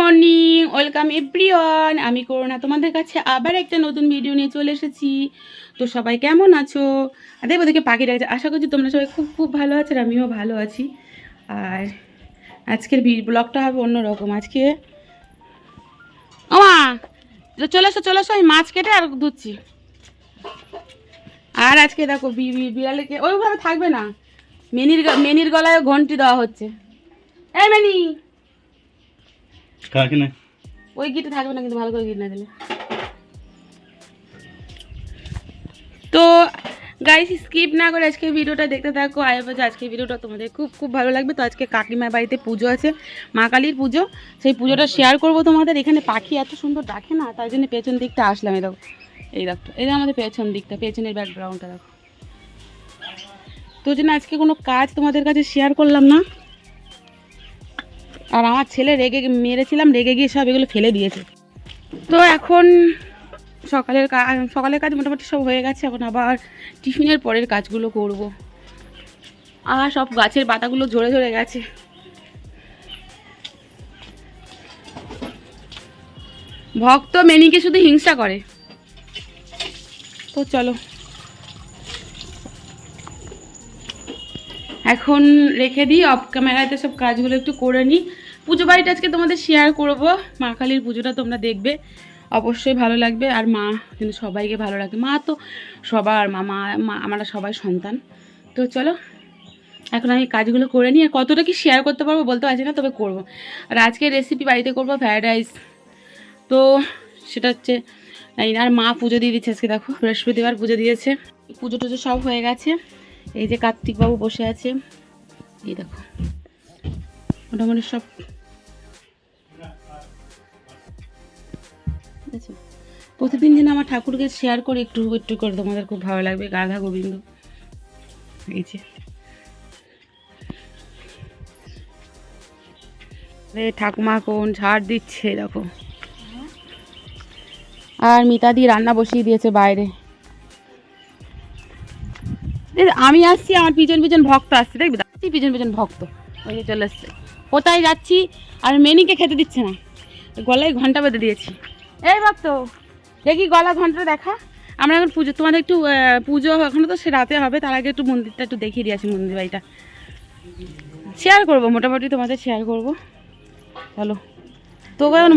Morning, welcome everyone. আমি করোনা তোমাদের কাছে আবার একটা নতুন ভিডিও নিয়ে চলে এসেছি। তো সবাই কেমন আছো? আর দেখব দেখে পাখি ডাকছে আশা করছি তোমরা সবাই খুব খুব ভালো আছো আমিও ভালো আছি। আর আজকের ব্লগটা হবে অন্যরকম আজকে ওমা চলে আসো চলে আসো আমি মাছ কেটে আর ধুচ্ছি। আর আজকে দেখো বিড়ালকে ওইভাবে থাকবে না। মেনির মেনির গলায় ঘন্টি দেওয়া হচ্ছে। এই মেনি! কাকে না ওই গিটে থাকবে না কিন্তু ভালো করে গিট না দিলে। তো গাইস স্কিপ না করে আজকে ভিডিওটা দেখতে থাকো। আয় বলছে আজকে ভিডিওটা তোমাদের খুব খুব ভালো লাগবে। তো আজকে কাকিমার বাড়িতে পুজো আছে, মা কালীর পুজো। সেই পুজোটা শেয়ার করব তোমাদের। এখানে পাখি এত সুন্দর ডাকে না, তাই জন্য পেছন দিকটা আসলাম। দেখো, এই দেখো, এই আমাদের পেছন দিকটা, পেছনের ব্যাকগ্রাউন্ডটা দেখো। তো জন্য আজকে কোনো কাজ তোমাদের কাছে শেয়ার করলাম না। আর আমার ছেলে রেগে মেরেছিলাম, রেগে গিয়ে সব এগুলো ফেলে দিয়েছে। তো এখন সকালের সকালের কাজ মোটামুটি সব হয়ে গেছে, এখন আবার টিফিনের পরের কাজগুলো করব। আর সব গাছের পাতাগুলো ঝরে ঝরে গেছে। ভক্ত মেনিকে শুধু হিংসা করে। তো চলো। এখন রেখে দিই অফ ক্যামেরাতে সব কাজগুলো একটু করে নিই। পুজো বাড়িটা আজকে তোমাদের শেয়ার করব। মা কালীর পুজোটা তোমরা দেখবে, অবশ্যই ভালো লাগবে। আর মা কিন্তু সবাইকে ভালো লাগে মা তো সবার মামা মা আমরা সবাই সন্তান। তো চলো, এখন আমি কাজগুলো করে নিই। আর কতটা কি শেয়ার করতে পারব বলতে পারছি না, তবে করব। আর আজকে রেসিপি বাড়িতে করব ফ্রায়েড রাইস তো সেটা হচ্ছে আর মা পুজো দিয়ে দিচ্ছে আজকে, দেখো। বৃহস্পতিবার পুজো দিয়েছে। পুজো টুজো সব হয়ে গেছে। এই যে কার্তিকবাবু বসে আছে। এই দেখো। মোটামুটি সব। প্রতিদিন যেন আমার ঠাকুরকে শেয়ার করে একটু একটু করে তোমাদের খুব ভালো লাগবে। গাধা গোবিন্দ। এই যে। ঠাকুমা কোন ঝাড় দিচ্ছে, দেখো। আর মিতাদি রান্না বসিয়ে দিয়েছে বাইরে। আমি আসছি, আমার পিছন পিছন ভক্ত আসছে, দেখবি? যাচ্ছি পিছন পিছন ভক্ত। ওই চলে এসছে। কোথায় যাচ্ছি? আর মেনিকে খেতে দিচ্ছে না। গলায় ঘণ্টা বেঁধে দিয়েছি। এই ভক্ত, দেখি গলা ঘণ্টা দেখা। আমরা এখন পুজো, তোমাদের একটু পুজো এখনও তো সে রাতে হবে, তার আগে একটু মন্দিরটা একটু দেখিয়ে দিয়ে আসি, মন্দির বাড়িটা। শেয়ার করব, মোটামুটি তোমাদের শেয়ার করব। চলো। তো এখন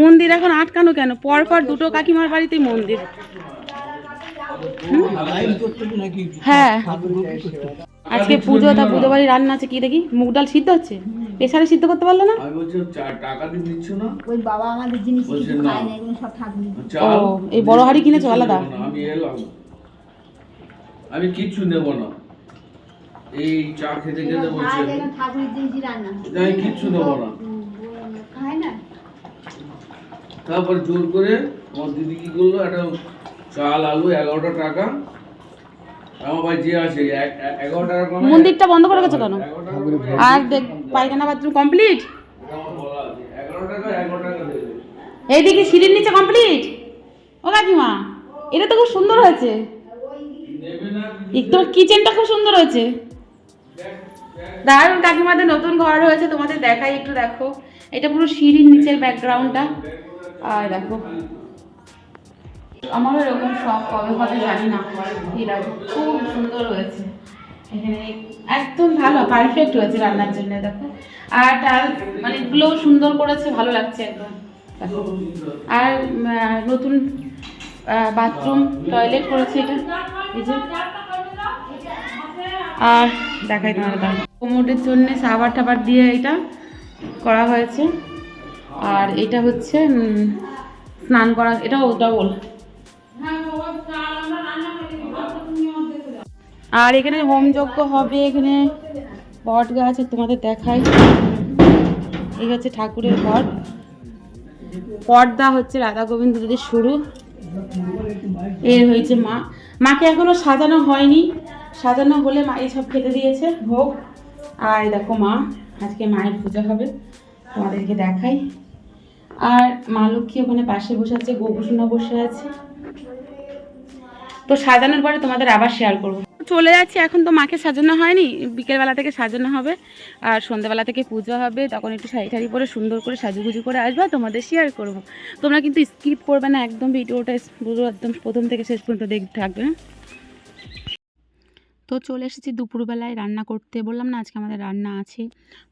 মন্দির এখন আটকানো কেন? পর পর দুটো কাকিমার বাড়িতেই মন্দির। হ্যাঁ। আজকে পুজো তা পুজো বাড়ি রান্না আছে কি দেখি? মুগ ডাল সিদ্ধ হচ্ছে? প্রেসারে সিদ্ধ করতে পারল না? আমি বলছি টাকা দিয়ে দিচ্ছ না? ওই বাবা আমাদের জিনিস কিছু খায় না এগুলো সব ঠাকুর ও এই বড় হাড়ি কিনেছো আলাদা? আমি এলাম। আমি কিচ্ছু নেব না। এই চা খেতে খেতে বলছে খায় জিনিস রান্না আমি নেব না। খায় না? তারপর জোর করে আমার দিদি কি করল? একটা চাল আলু এগারোটা টাকা। আমার ভাই যে আছে এক- এক- এগারো টাকা মন্দিরটা বন্ধ করে গেছো কেন? আর দেখ পায়খানা বাথরুম কমপ্লিট? এইদিকে সিঁড়ির নিচে কমপ্লিট? ও কাকিমা এটা তো খুব সুন্দর হয়েছে। নেবে তোমার কিচেনটা খুব সুন্দর হয়েছে। দারুণ কাকিমাদের নতুন ঘর হয়েছে তোমাদের দেখাই একটু দেখো। এটা পুরো সিঁড়ির নিচের ব্যাকগ্রাউন্ডটা আর দেখো। আমারও এরকম শখ, কবে হবে জানি না। দেখো খুব সুন্দর হয়েছে। এখানে একদম ভালো পারফেক্ট হয়েছে রান্নার জন্য, দেখো। আর টাল মানে এগুলো সুন্দর করেছে, ভালো লাগছে একদম। আর নতুন বাথরুম টয়লেট করেছে এটা। এই যে। আর দেখাই তোমার কোমরের জন্য সাবার টাবার দিয়ে এটা করা হয়েছে। আর এটা হচ্ছে স্নান করা, এটাও ডবল আর এখানে হোম যজ্ঞ হবে, এখানে বট গাছ তোমাদের দেখাই। এই হচ্ছে ঠাকুরের ঘর পর্দা হচ্ছে রাধা গোবিন্দ দেবের শুরু। এর হয়েছে মা। মাকে এখনও সাজানো হয়নি। সাজানো হলে মা এইসব খেতে দিয়েছে, ভোগ। আর দেখো মা, আজকে মায়ের পূজা হবে। তোমাদেরকে দেখাই। আর মা লক্ষ্মী ওখানে পাশে বসে আছে গোপুসোনা বসে আছে। তো সাজানোর পরে তোমাদের আবার শেয়ার করব। চলে যাচ্ছি, এখন তো মাকে সাজানো হয়নি, বিকেলবেলা থেকে সাজানো হবে, আর সন্ধ্যাবেলা থেকে পুজো হবে, তখন একটু শাড়ি টাড়ি পরে সুন্দর করে সাজুগুজু করে আসবে তোমাদের শেয়ার করব তোমরা কিন্তু স্কিপ করবে না, একদম ভিডিওটা পুরো একদম প্রথম থেকে শেষ পর্যন্ত দেখতে থাকবে? তো চলে এসেছি দুপুরবেলায় রান্না করতে, বললাম না আজকে আমাদের রান্না আছে,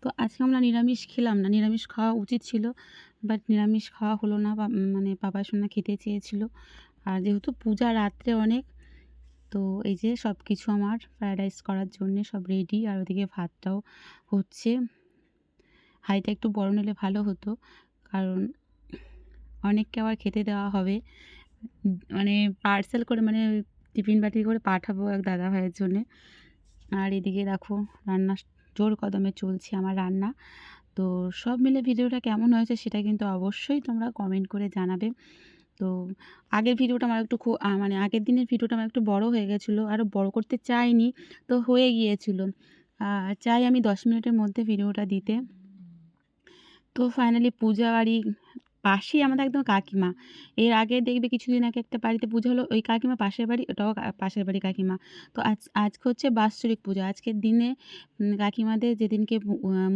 তো আজকে আমরা নিরামিষ খেলাম না, নিরামিষ খাওয়া উচিত ছিল বাট নিরামিষ খাওয়া হলো না মানে বাবা সোনা খেতে চেয়েছিল, আর যেহেতু পূজা রাত্রে অনেক তো এই যে সব কিছু আমার ফ্রায়েড রাইস করার জন্যে সব রেডি আর ওদিকে ভাতটাও হচ্ছে। হাঁড়িটা একটু বড় নিলে ভালো হতো, কারণ অনেককে আবার খেতে দেওয়া হবে। মানে পার্সেল করে মানে টিফিন বাটি করে পাঠাবো এক দাদা ভাইয়ের জন্যে। আর এদিকে দেখো রান্না জোর কদমে চলছে আমার রান্না। তো সব মিলে ভিডিওটা কেমন হয়েছে সেটা কিন্তু অবশ্যই তোমরা কমেন্ট করে জানাবে। তো আগের ভিডিওটা আমার একটু খুব মানে আগের দিনের ভিডিওটা আমার একটু বড় হয়ে গেছিল আরও বড় করতে চাইনি, তো হয়ে গিয়েছিল। চাই আমি দশ মিনিটের মধ্যে ভিডিওটা দিতে। তো ফাইনালি পূজা বাড়ি পাশেই আমাদের একদম কাকিমা। এর আগে দেখবে কিছুদিন আগে একটা বাড়িতে পুজো হলো, ওই কাকিমা পাশের বাড়ি, ওটাও পাশের বাড়ি কাকিমা। তো আজ, আজকে হচ্ছে বাৎসরিক পূজা। আজকের দিনে কাকিমাদের যেদিনকে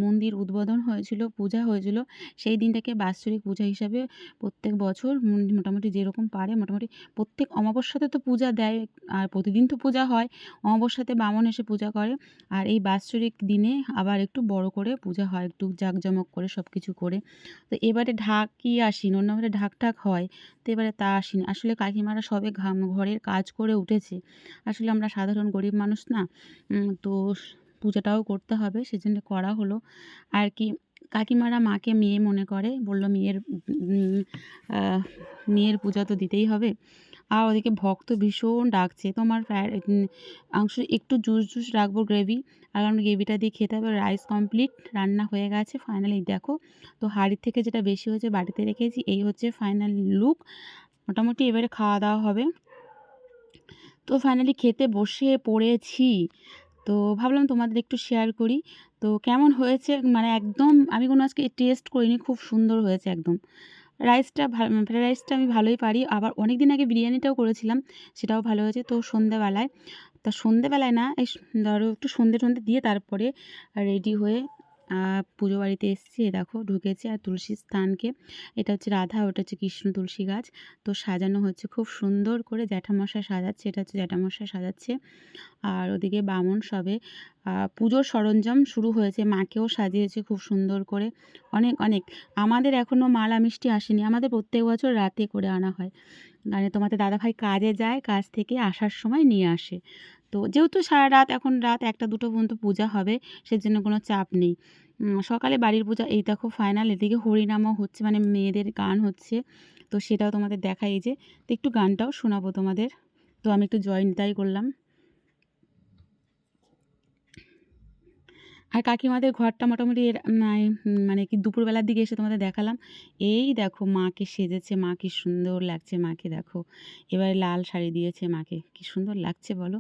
মন্দির উদ্বোধন হয়েছিল, পূজা হয়েছিল, সেই দিনটাকে বাৎসরিক পূজা হিসাবে প্রত্যেক বছর মোটামুটি যেরকম পারে, মোটামুটি প্রত্যেক অমাবস্যাতে তো পূজা দেয়, আর প্রতিদিন তো পূজা হয়। অমাবস্যাতে বামন এসে পূজা করে, আর এই বাৎসরিক দিনে আবার একটু বড় করে পূজা হয়, একটু জাঁকজমক করে সব কিছু করে। তো এবারে ঢাকি আসিনি ঘরে ঢাক ঢাক হয়, তো এবারে তা আসেনি। আসলে কাকিমারা সবে ঘাম, ঘরের কাজ করে উঠেছে। আসলে আমরা সাধারণ গরিব মানুষ না তো পূজাটাও করতে হবে, সেজন্য করা হলো। আর কি, কাকিমারা মাকে মেয়ে মনে করে, বলল মেয়ের মেয়ের পূজা তো দিতেই হবে। আর ওদিকে ভক্ত ভীষণ ডাকছে। তোমার ফ্রায়েড মাংস একটু জুস জুস রাখব গ্রেভি। আর কারণ গ্রেভিটা দিয়ে খেতে হবে, রাইস কমপ্লিট, রান্না হয়ে গেছে ফাইনালি। দেখো, তো হাঁড়ির থেকে যেটা বেশি হয়েছে বাড়িতে রেখেছি, এই হচ্ছে ফাইনাল লুক। মোটামুটি এবারে খাওয়া দাওয়া হবে। তো ফাইনালি খেতে বসে পড়েছি। তো ভাবলাম তোমাদের একটু শেয়ার করি। তো কেমন হয়েছে? মানে একদম, আমি কোনো আজকে টেস্ট করিনি, খুব সুন্দর হয়েছে একদম। রাইসটা ফ্রাইড রাইসটা আমি ভালোই পারি। আবার অনেক দিন আগে বিরিয়ানিটাও করেছিলাম, সেটাও ভালো হয়েছে। তো সন্ধেবেলায়, তা সন্ধেবেলায় না, এই ধরো একটু সন্ধে টন্ধে দিয়ে তারপরে রেডি হয়ে পুজো বাড়িতে এসেছি। দেখো, ঢুকেছি আর তুলসী স্থানকে। এটা হচ্ছে রাধা, ওটা হচ্ছে কৃষ্ণ তুলসী গাছ। তো সাজানো হচ্ছে, খুব সুন্দর করে জ্যাঠামশাই সাজাচ্ছে, এটা হচ্ছে জ্যাঠামশাই সাজাচ্ছে। আর ওদিকে বামন সবে পুজোর সরঞ্জাম শুরু হয়েছে, মাকেও সাজিয়েছে খুব সুন্দর করে। অনেক অনেক। আমাদের এখনও মালা মিষ্টি আসেনি, আমাদের প্রত্যেক বছর রাতে করে আনা হয়। মানে তোমাদের দাদাভাই কাজে যায়, কাজ থেকে আসার সময় নিয়ে আসে। তো যেহেতু সারা রাত, এখন রাত একটা, দুটো পর্যন্ত পূজা হবে, সেজন্য কোনো চাপ নেই। সকালে বাড়ির পূজা, এই দেখো ফাইনাল এদিকে হরিনামও হচ্ছে মানে মেয়েদের গান হচ্ছে। তো সেটাও তোমাদের দেখাই যে, তো একটু গানটাও শোনাবো তোমাদের। তো আমি একটু জয়েন তাই করলাম। আর কাকিমাদের ঘরটা মোটামুটি এর মানে মানে কি দুপুরবেলার দিকে এসে তোমাদের দেখালাম। এই দেখো, মাকে সেজেছে, মা কি সুন্দর লাগছে মাকে দেখো। এবারে লাল শাড়ি দিয়েছে মাকে, কি সুন্দর লাগছে বলো।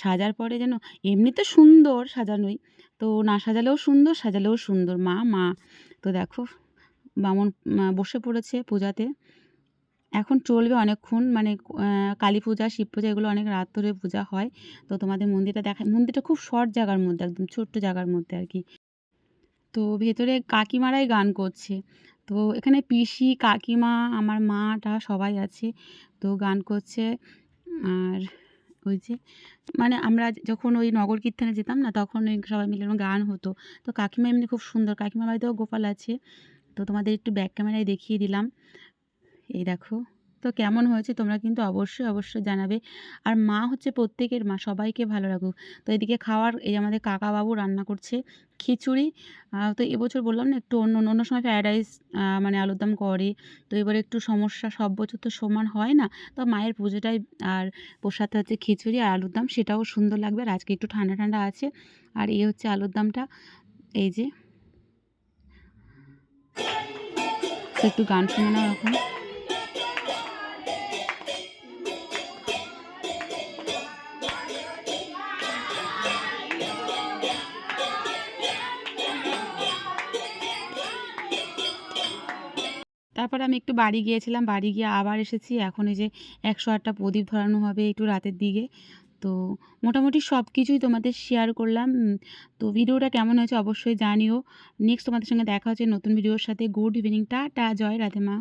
সাজার পরে যেন এমনিতে সুন্দর সাজানোই, তো না সাজালেও সুন্দর সাজালেও সুন্দর। মা মা, তো দেখো, বামন বসে পড়েছে পূজাতে। এখন চলবে অনেকক্ষণ মানে কালী পূজা, শিব পূজা, এগুলো অনেক রাত ধরে পূজা হয়। তো তোমাদের মন্দিরটা দেখা, মন্দিরটা খুব শর্ট জায়গার মধ্যে, একদম ছোট্ট জায়গার মধ্যে আর কি। তো ভেতরে কাকিমারাই গান করছে। তো এখানে পিসি, কাকিমা, আমার মাটা সবাই আছে। তো গান করছে, আর ওই যে মানে আমরা যখন ওই নগর কীর্তনে যেতাম না, তখন ওই সবাই মিলে গান হতো। তো কাকিমা এমনি খুব সুন্দর, কাকিমার বাড়িতেও গোপাল আছে। তো তোমাদের একটু ব্যাক ক্যামেরায় দেখিয়ে দিলাম। এই দেখো। তো কেমন হয়েছে তোমরা কিন্তু অবশ্যই অবশ্যই জানাবে। আর মা হচ্ছে প্রত্যেকের মা, সবাইকে ভালো রাখুক। তো এদিকে খাওয়ার, এই আমাদের কাকাবাবু রান্না করছে খিচুড়ি। তো এবছর বললাম না, একটু অন্য অন্য সময় ফ্রায়েড রাইস মানে আলুর দম করে। তো এবারে একটু সমস্যা, সব বছর তো সমান হয় না। তো মায়ের পুজোটাই, আর প্রসাদটা হচ্ছে খিচুড়ি আর আলুর দম, সেটাও সুন্দর লাগবে। আর আজকে একটু ঠান্ডা ঠান্ডা আছে। আর এই হচ্ছে আলুর দমটা। এই যে। একটু গান শুনে নাও এখন। তারপরে আমি একটু বাড়ি গিয়েছিলাম, বাড়ি গিয়ে আবার এসেছি। এখন এই যে একশো আটটা প্রদীপ ধরানো হবে একটু রাতের দিকে। তো মোটামুটি সব কিছুই তোমাদের শেয়ার করলাম। তো ভিডিওটা কেমন হয়েছে অবশ্যই জানিও। নেক্সট তোমাদের সঙ্গে দেখা হচ্ছে নতুন ভিডিওর সাথে। গুড ইভিনিং টা টা জয় রাধে মা।